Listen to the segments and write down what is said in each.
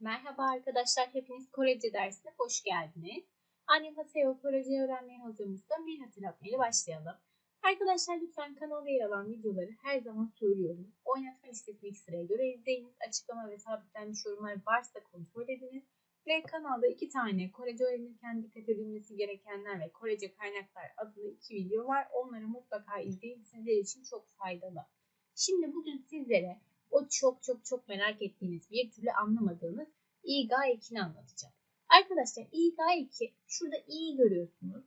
Merhaba arkadaşlar, hepiniz Korece dersine hoş geldiniz. Annyeonghaseyo Korece öğrenmeye hazırımızda bir hatırlatmayla başlayalım. Arkadaşlar lütfen kanalda yer alan videoları her zaman söylüyorum. Oynatma listesini sıraya göre izleyiniz. Açıklama ve sabitlenmiş yorumlar varsa kontrol ediniz. Ve kanalda iki tane Korece öğrenirken dikkat edilmesi gerekenler ve Korece kaynaklar adlı iki video var. Onları mutlaka izleyin. Sizler için çok faydalı. Şimdi bugün sizlere o çok çok çok merak ettiğiniz bir türlü anlamadığınız İGA ekini anlatacağım. Arkadaşlar İGA eki şurada İ görüyorsunuz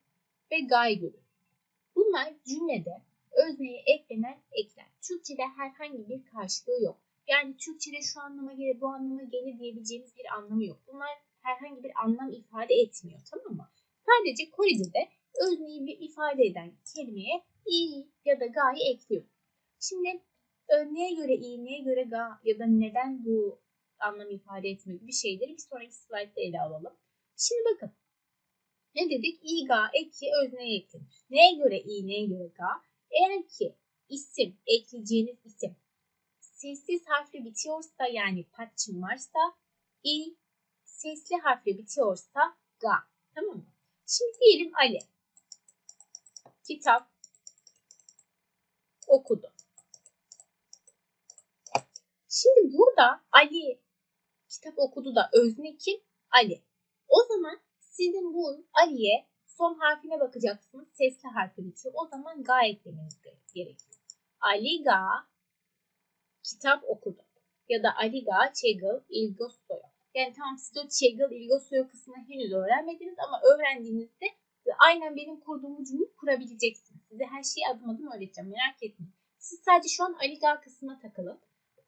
ve Ga'yı görüyorsunuz. Bunlar cümlede özneye eklenen ekler. Türkçe'de herhangi bir karşılığı yok. Yani Türkçe'de şu anlama gelir, bu anlama gelir diyebileceğimiz bir anlamı yok. Bunlar herhangi bir anlam ifade etmiyor tamam mı? Sadece Korece'de özneyi bir ifade eden kelimeye i ya da ga'yı ekliyor. Şimdi neye göre i, neye göre ga ya da neden bu anlam ifade etmiyor gibi şeyleri bir sonraki slaytta ele alalım. Şimdi bakın. Ne dedik? i, ga, eki özneye eklenir. Neye göre i, neye göre ga? Eğer ki isim, ekleyeceğiniz isim sessiz harfle bitiyorsa yani patçım varsa i, sesli harfle bitiyorsa ga. Tamam mı? Şimdi diyelim Ali. Kitap okudu. Şimdi burada Ali kitap okudu da özne kim? Ali. O zaman sizin bu Ali'ye son harfine bakacaksınız. Sesli harfi bitiyor. O zaman ga eklemeniz gerekiyor. Ali ga kitap okudu. Ya da Ali ga çegıl ilgostoyo. Yani tamam siz o çegıl ilgostoyo kısmını henüz öğrenmediniz ama öğrendiğinizde aynen benim kurduğum cümleyi kurabileceksiniz. Size her şeyi adım adım öğreteceğim merak etmeyin. Siz sadece şu an Ali ga kısmına takılın.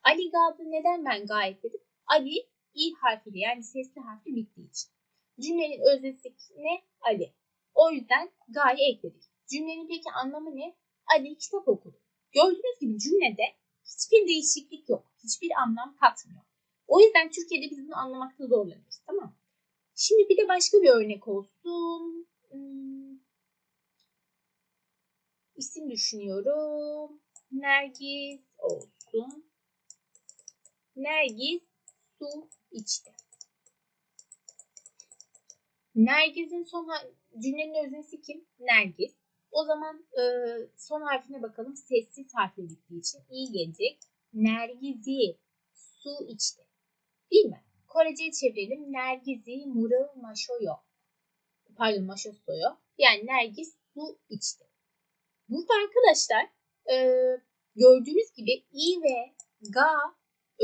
Ali Ga'da neden ben ga ekledim? Ali i harfiyle yani sesli harfi bittiği için. Cümlenin öznesi ne? Ali. O yüzden ga'yı ekledik. Cümlenin peki anlamı ne? Ali kitap okudu. Gördüğünüz gibi cümlede hiçbir değişiklik yok. Hiçbir anlam katmıyor. O yüzden Türkiye'de biz bunu anlamakta zorlanıyoruz. Tamam? Şimdi bir de başka bir örnek olsun. Hmm. İsim düşünüyorum. Nergis olsun. Nergis su içti. Nergis'in son cümlenin öznesi kim? Nergis. O zaman e, son harfine bakalım. Sessiz harfle bittiği için iyi gelecek. Nergizi su içti. Değil mi? Korece'ye çevirelim. Nergizi murıl maşoyo. Pardon maşosoyo. Yani Nergis su içti. Burada arkadaşlar e, gördüğünüz gibi i ve ga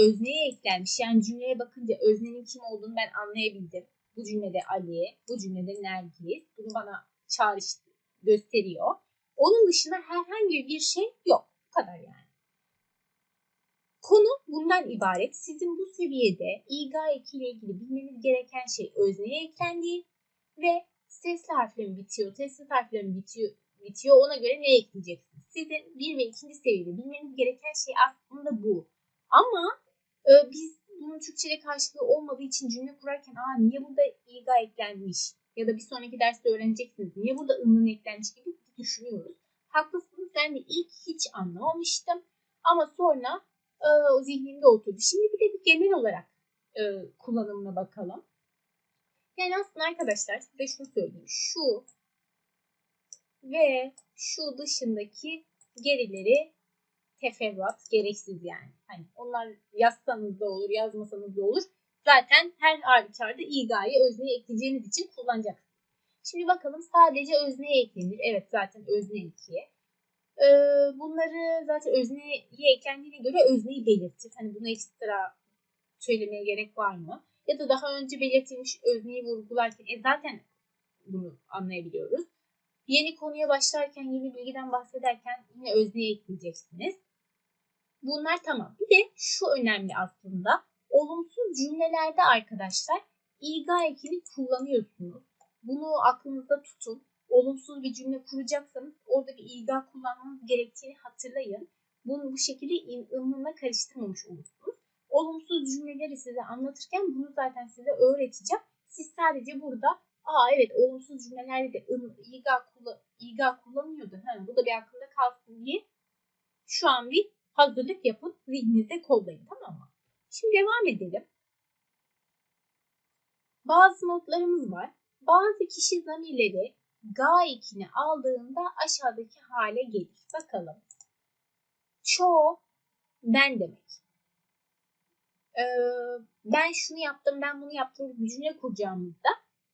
özneye eklenmiş. Yani cümleye bakınca öznenin kim olduğunu ben anlayabildim. Bu cümlede Ali, bu cümlede Nergis. Bunu bana çağrıştı, gösteriyor. Onun dışında herhangi bir şey yok. Bu kadar yani. Konu bundan ibaret. Sizin bu seviyede İGA eki ile ilgili bilmeniz gereken şey özneye eklendiği ve sesli harfle bitiyor, sessiz harfle bitiyor, bitiyor ona göre ne ekleyeceksiniz? Sizin bir ve ikinci seviyede bilmeniz gereken şey aslında bu. Ama e, biz bunun Türkçe'de karşılığı olmadığı için cümle kurarken aa niye burada İGA eklenmiş ya da bir sonraki derste öğreneceksiniz. Niye burada ımın eklenmiş gibi düşünüyoruz. Haklısınız ben de ilk hiç anlamamıştım ama sonra e, o zihnimde oturdu. Şimdi bir de bir genel olarak e, kullanımına bakalım. Yani aslında arkadaşlar size şunu söyleyeyim. Şu ve şu dışındaki gerileri teferruat gereksiz yani. Hani onlar yazsanız da olur, yazmasanız da olur. Zaten her halükarda İGA'yı özneye ekleyeceğiniz için kullanacaksınız. Şimdi bakalım sadece özneye eklenir. Evet zaten özne ikiye. Ee, bunları zaten özneye eklendiğine göre özneyi belirtir. Hani bunu ekstra söylemeye gerek var mı? Ya da daha önce belirtilmiş özneyi vurgularken e zaten bunu anlayabiliyoruz. Yeni konuya başlarken, yeni bilgiden bahsederken yine özneye ekleyeceksiniz. Bunlar tamam. Bir de şu önemli aslında. Olumsuz cümlelerde arkadaşlar İGA ekini kullanıyorsunuz. Bunu aklınızda tutun. Olumsuz bir cümle kuracaksanız orada bir İGA kullanmanız gerektiğini hatırlayın. Bunu bu şekilde ımlına karıştırmamış olursunuz. Olumsuz cümleleri size anlatırken bunu zaten size öğreteceğim. Siz sadece burada aa evet olumsuz cümlelerde de İGA, kullan İGA kullanıyordu. Ha, bu da bir aklında kalsın diye şu an bir hazırlık yapın. Zihninizde kollayın tamam mı? Şimdi devam edelim. bazı notlarımız var. Bazı kişi zamirleri ga ekini aldığında aşağıdaki hale gelir. Bakalım. Çoğu ben demek. Ee, ben şunu yaptım, ben bunu yaptım bir cümle kuracağımızda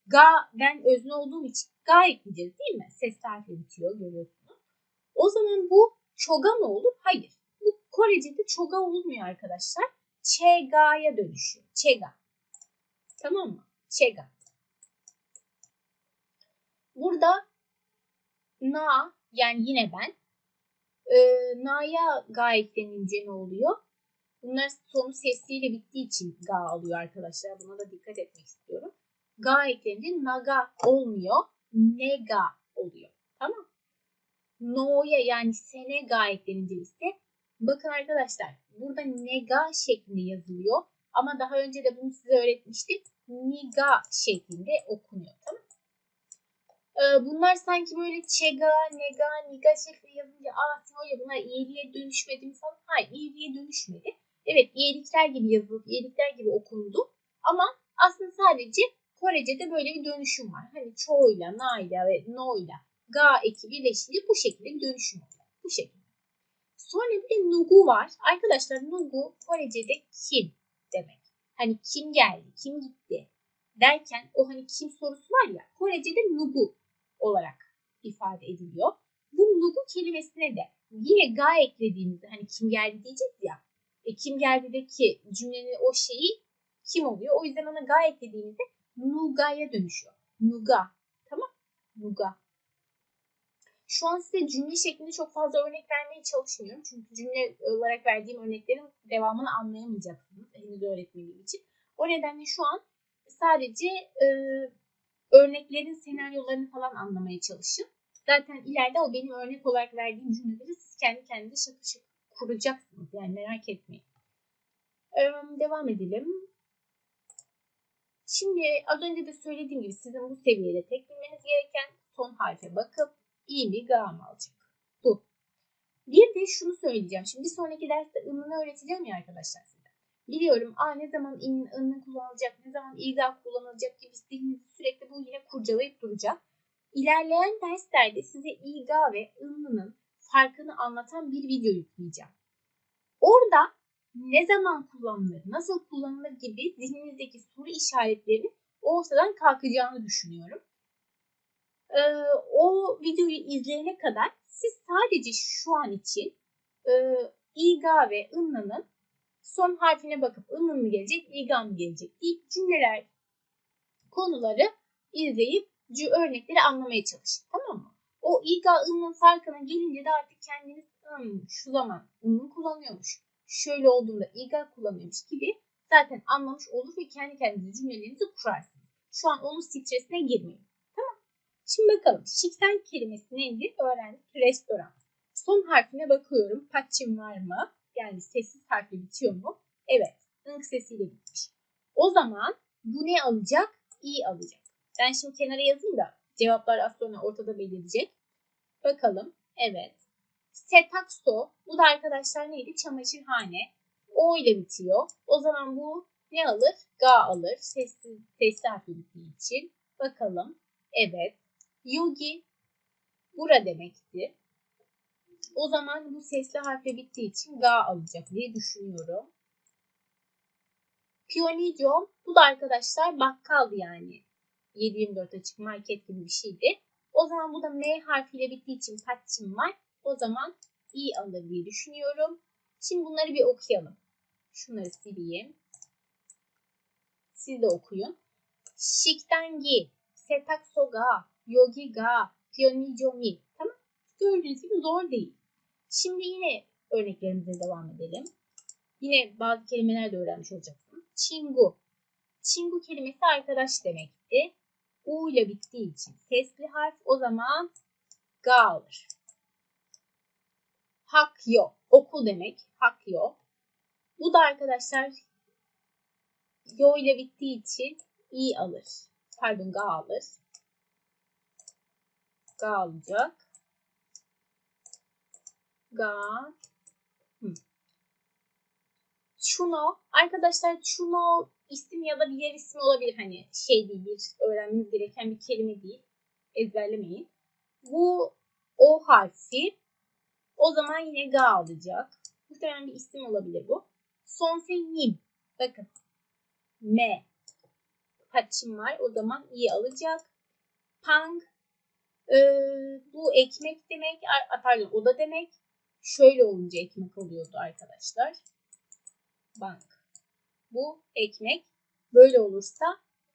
ga ben özne olduğum için ga ekleyeceğiz değil mi? Ses harfi bitiyor görüyorsunuz. O zaman bu çoga mı olur? Hayır. Korece'de çoga olmuyor arkadaşlar. Çega'ya dönüşüyor. Çega. Tamam mı? Çega. Burada na yani yine ben e, na'ya ga eklenince ne oluyor? Bunlar sonu sesliyle bittiği için ga alıyor arkadaşlar. Buna da dikkat etmek istiyorum. Ga eklenince naga olmuyor. Nega oluyor. Tamam. No'ya yani sene ga eklenince ise bakın arkadaşlar burada nega şeklinde yazılıyor. Ama daha önce de bunu size öğretmiştim. Niga şeklinde okunuyor. Tamam ee, Bunlar sanki böyle çega, nega, niga şeklinde yazınca aa ya bunlar iyiliğe dönüşmedi mi falan. Hayır iyiliğe dönüşmedi. Evet iyilikler gibi yazılıp iyilikler gibi okundu. Ama aslında sadece Korece'de böyle bir dönüşüm var. Hani çoğuyla, na'yla ve no'yla ga eki birleşince bu şekilde dönüşüm oluyor. Bu şekilde. Sonra bir de nugu var. Arkadaşlar nugu Korece'de kim demek. Hani kim geldi, kim gitti derken o hani kim sorusu var ya Korece'de nugu olarak ifade ediliyor. Bu nugu kelimesine de yine ga eklediğimizde hani kim geldi diyeceğiz ya. E, kim geldi de ki cümlenin o şeyi kim oluyor? O yüzden ona ga eklediğimizde nuga'ya dönüşüyor. Nuga. Tamam? Nuga. Şu an size cümle şeklinde çok fazla örnek vermeye çalışmıyorum. Çünkü cümle olarak verdiğim örneklerin devamını anlayamayacaksınız henüz öğretmediğim için. O nedenle şu an sadece e, örneklerin senaryolarını falan anlamaya çalışın. Zaten ileride o benim örnek olarak verdiğim cümleleri siz kendi kendinize şakır şakır kuracaksınız. Yani merak etmeyin. Ee, devam edelim. Şimdi az önce de söylediğim gibi sizin bu seviyede tek bilmeniz gereken son harfe bakıp iyi bir gam alacak. Bu. Bir de şunu söyleyeceğim. Şimdi bir sonraki derste ınını öğreteceğim ya arkadaşlar size. Biliyorum aa ne zaman in, ını kullanılacak, ne zaman ilga kullanılacak gibi zihninizi sürekli bu yine kurcalayıp duracak. İlerleyen derslerde size ilga ve ınının farkını anlatan bir video yükleyeceğim. Orada ne zaman kullanılır, nasıl kullanılır gibi zihninizdeki soru işaretleri ortadan kalkacağını düşünüyorum. Ee, o videoyu izleyene kadar siz sadece şu an için e, İga ve ınnının son harfine bakıp ınnın mı gelecek, İga mı gelecek deyip cümleler, konuları izleyip örnekleri anlamaya çalışın. Tamam mı? O İga ınnın farkına gelince de artık kendiniz hmm, şu zaman ınnın kullanıyormuş şöyle olduğunda İGA kullanıyormuş gibi zaten anlamış olur ve kendi kendinize cümlelerinizi kurarsınız. Şu an onun stresine girmeyin. Şimdi bakalım. Şikten kelimesi neydi? Öğrendik. Restoran. Son harfine bakıyorum. Paçim var mı? Yani sessiz harfle bitiyor mu? Evet. Ink sesiyle bitmiş. O zaman bu ne alacak? İ alacak. Ben şimdi kenara yazayım da cevaplar az sonra ortada belirleyecek. Bakalım. Evet. Setakso. Bu da arkadaşlar neydi? Çamaşırhane. O ile bitiyor. O zaman bu ne alır? Ga alır. Sessiz, sesli harfi bittiği için. Bakalım. Evet. Yogi bura demekti. O zaman bu sesli harfe bittiği için ga alacak diye düşünüyorum. Pionico bu da arkadaşlar bakkaldı yani. 724 açık market gibi bir şeydi. O zaman bu da M harfiyle bittiği için patçim var. O zaman i alır diye düşünüyorum. Şimdi bunları bir okuyalım. Şunları sileyim. Siz de okuyun. Shiktangi, setaksoga, yogiga, pionijomi. Tamam. Gördüğünüz gibi zor değil. Şimdi yine örneklerimize devam edelim. Yine bazı kelimeler de öğrenmiş olacaksınız. Çingu. Çingu kelimesi arkadaş demekti. U ile bittiği için sesli harf o zaman ga alır. Hakyo. Okul demek. Hakyo. Bu da arkadaşlar yo ile bittiği için i alır. Pardon ga alır. Ga alacak. Ga. Hı. Chuno. Arkadaşlar chuno isim ya da bir yer ismi olabilir. Hani şey değil, bir öğrenmeniz gereken bir kelime değil. Ezberlemeyin. Bu O harfi o zaman yine ga alacak. Muhtemelen bir isim olabilir bu. Sonsenim. Bakın. M. Paçim var. O zaman i alacak. Pang. Ee, bu ekmek demek. Pardon o da demek. Şöyle olunca ekmek oluyordu arkadaşlar. Bank. Bu ekmek. Böyle olursa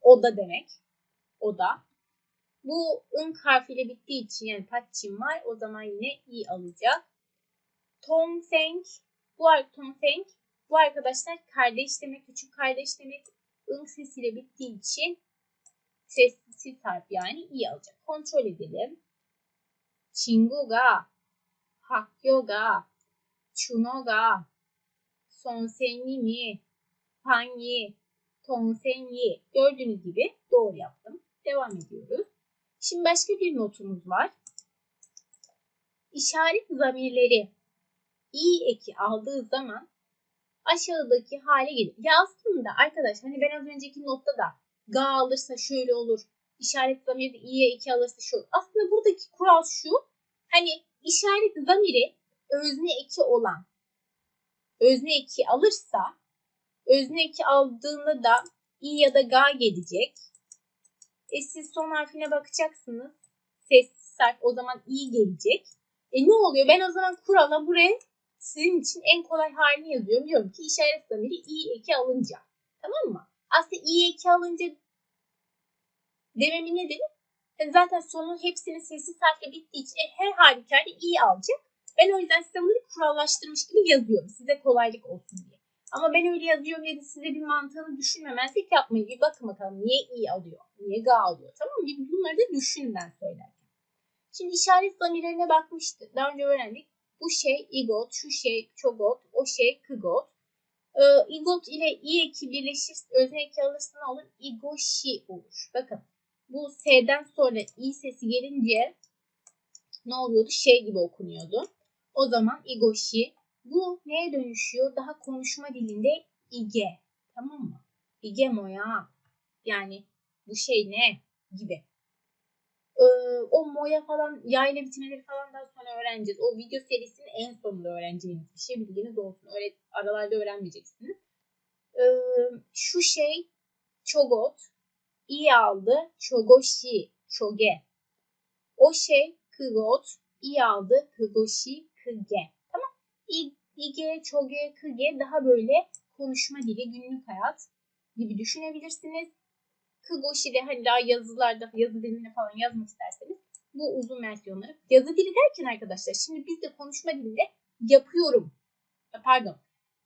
oda demek. Oda. Bu ın harfiyle bittiği için yani patçim var. O zaman yine i alacak. Tongsenk. Bu ar- Tongsenk. Bu arkadaşlar kardeş demek, küçük kardeş demek. ın sesiyle bittiği için sessiz harf yani i alacak. Kontrol edelim. 친구가 학교가 준호가 선생님이 방이 동생이 gördüğünüz gibi doğru yaptım. Devam ediyoruz. Şimdi başka bir notumuz var. İşaret zamirleri i eki aldığı zaman aşağıdaki hale gelir. Ya aslında arkadaş hani ben az önceki notta da ga alırsa şöyle olur. İşaret zamiri i'ye eki alırsa olur. Aslında buradaki kural şu. Hani işaret zamiri özne eki olan özne eki alırsa özne eki aldığında da i ya da ga gelecek. E siz son harfine bakacaksınız. Sessiz harf o zaman i gelecek. E ne oluyor? Ben o zaman kurala buraya sizin için en kolay halini yazıyorum. Diyorum ki işaret zamiri i eki alınca. Tamam mı? Aslında i eki alınca dememin nedeni e zaten sonun hepsinin sessiz harfle bittiği için e, her halükarda i alacak. Ben o yüzden size bunları kurallaştırmış gibi yazıyorum. Size kolaylık olsun diye. Ama ben öyle yazıyorum diye de size bir mantığını düşünmemezlik yapmayın. Bir bakın bakalım niye i alıyor, niye ga alıyor. Tamam mı? Bunları da düşünün ben söylerken. Şimdi işaret zamirlerine bakmıştık. Daha önce öğrendik. Bu şey igot, şu şey çogot, o şey kıgot. Ee, igot ile i eki birleşir, özne eki alırsa ne olur? İgoşi olur. Bakın bu s'den sonra i sesi gelince ne oluyordu? Şey gibi okunuyordu. O zaman igoşi. Bu neye dönüşüyor? Daha konuşma dilinde ige. Tamam mı? İge moya. Yani bu şey ne? Gibi. Ee, o moya falan yayla bitmeleri falan daha sonra öğreneceğiz. O video serisinin en sonunda öğreneceğiniz bir şey bilginiz olsun. Öyle aralarda öğrenmeyeceksiniz. Ee, şu şey çogot. i aldı. Çogoshi. Çoge. O şey kıgot. i aldı. Kıgoshi. Kıge. Tamam. İ, çoge, kıge daha böyle konuşma dili, günlük hayat gibi düşünebilirsiniz. Kıgoshi de hani daha yazılarda, yazı dilinde falan yazmak isterseniz bu uzun versiyonları. Yazı dili derken arkadaşlar şimdi biz de konuşma dilinde yapıyorum. Pardon.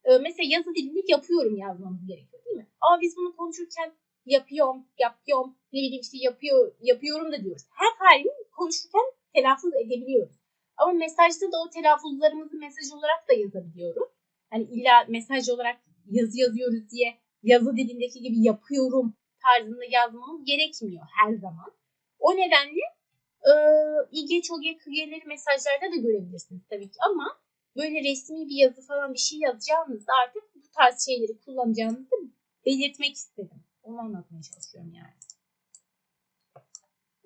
Ee, mesela yazı dilinde yapıyorum yazmamız gerekiyor değil mi? Ama biz bunu konuşurken yapıyorum, yapıyorum, ne bileyim işte yapıyor, yapıyorum da diyoruz. Her halini konuşurken telaffuz edebiliyoruz. Ama mesajda da o telaffuzlarımızı mesaj olarak da yazabiliyoruz. Hani illa mesaj olarak yazı yazıyoruz diye yazı dilindeki gibi yapıyorum tarzında yazmamız gerekmiyor her zaman. O nedenle e, İG, ÇOGE, KÜGE'leri mesajlarda da görebilirsiniz tabii ki ama böyle resmi bir yazı falan bir şey yazacağınızda artık bu tarz şeyleri kullanacağınızı belirtmek istedim. Onu anlatmaya çalışıyorum yani.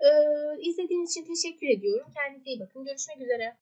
Ee, izlediğiniz için teşekkür ediyorum. Kendinize iyi bakın. Görüşmek üzere.